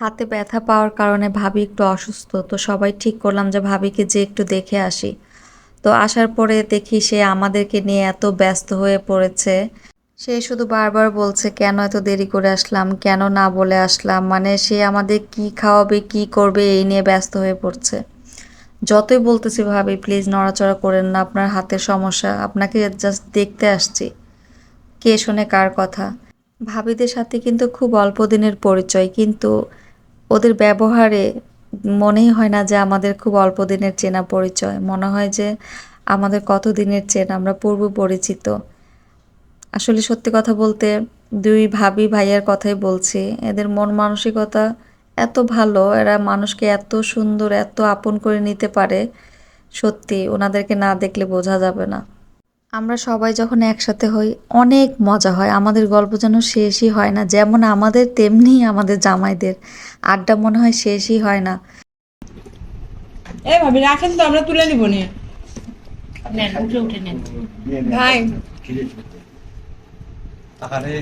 হাতে ব্যথা পাওয়ার কারণে ভাবি একটু অসুস্থ, তো সবাই ঠিক করলাম যে ভাবিকে যে একটু দেখে আসি। তো আসার পরে দেখি সে আমাদেরকে নিয়ে এত ব্যস্ত হয়ে পড়েছে। সে শুধু বারবার বলছে, কেন এত দেরি করে আসলাম? কেন না বলে আসলাম? মানে সে আমাদের কি খাওয়াবে, কি করবে, এই নিয়ে ব্যস্ত হয়ে পড়ছে। যতই বলতেছি, ভাবি প্লিজ নড়াচড়া করেন না, আপনার হাতের সমস্যা, আপনাকে জাস্ট দেখতে আসছি। কে শোনে কার কথা? ভাবিদের সাথে কিন্তু খুব অল্প দিনের পরিচয়, কিন্তু ওদের ব্যবহারে মনেই হয় না যে আমাদের খুব অল্প দিনের চেনা পরিচয়। মনে হয় যে আমাদের কত দিনের চেনা, আমরা পূর্ব পরিচিত। আসলে সত্যি কথা বলতে দুই ভাবি ভাইয়ার কথাই বলছি, এদের মন মানসিকতা এত ভালো, এরা মানুষকে এত সুন্দর, এত আপন করে নিতে পারে। সত্যি, ওনাদেরকে না দেখলে বোঝা যাবে না। আমরা সবাই যখন একসাথে হই অনেক মজা হয়। আমাদের গল্প যেন শেষই হয় না। যেমন আমাদের তেমনি আমাদের জামাইদের। আড্ডা মনে হয় শেষই হয় না। এ ভাবি রাখেন তো আমরা তুলে নিব নি নেন উঠে উঠে নেন। ভাই। আরে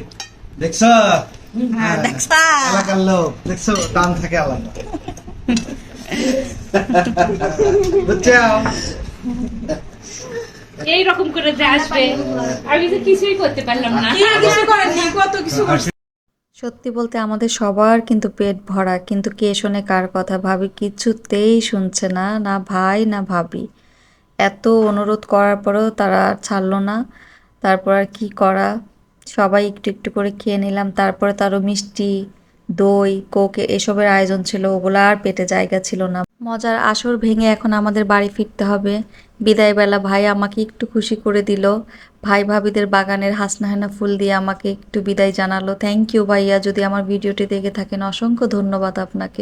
দেখছ? হ্যাঁ, এলাকার লোক দেখছ? টান থাকে আলাদা। বুঝছ? এই রকম করে যে আসবে আমি তো কিছুই করতে পারলাম না। কিছু করেননি কত কিছু সত্যি বলতে আমাদের সবার কিন্তু পেট ভরা কিন্তু কে শোনে কার কথা ভাবি কিছুতেই শুনছে না না ভাই না ভাবি। এত অনুরোধ করার পরেও তারা আর ছাড়লো না তারপর আর কি করা? সবাই একটু একটু করে খেয়ে নিলাম তারপরে তারও মিষ্টি দই কোক এসবের আয়োজন ছিল ওগুলো আর পেটে জায়গা ছিল না। মজার আসর ভেঙে এখন আমাদের বাড়ি ফিরতে হবে। বিদায়বেলা ভাই আমাকে একটু খুশি করে দিল। ভাই ভাবিদের বাগানের হাসনাহানা ফুল দিয়ে আমাকে একটু বিদায় জানালো। থ্যাংক ইউ ভাইয়া। যদি আমার ভিডিওটি দেখে থাকেন, অসংখ্য ধন্যবাদ আপনাকে।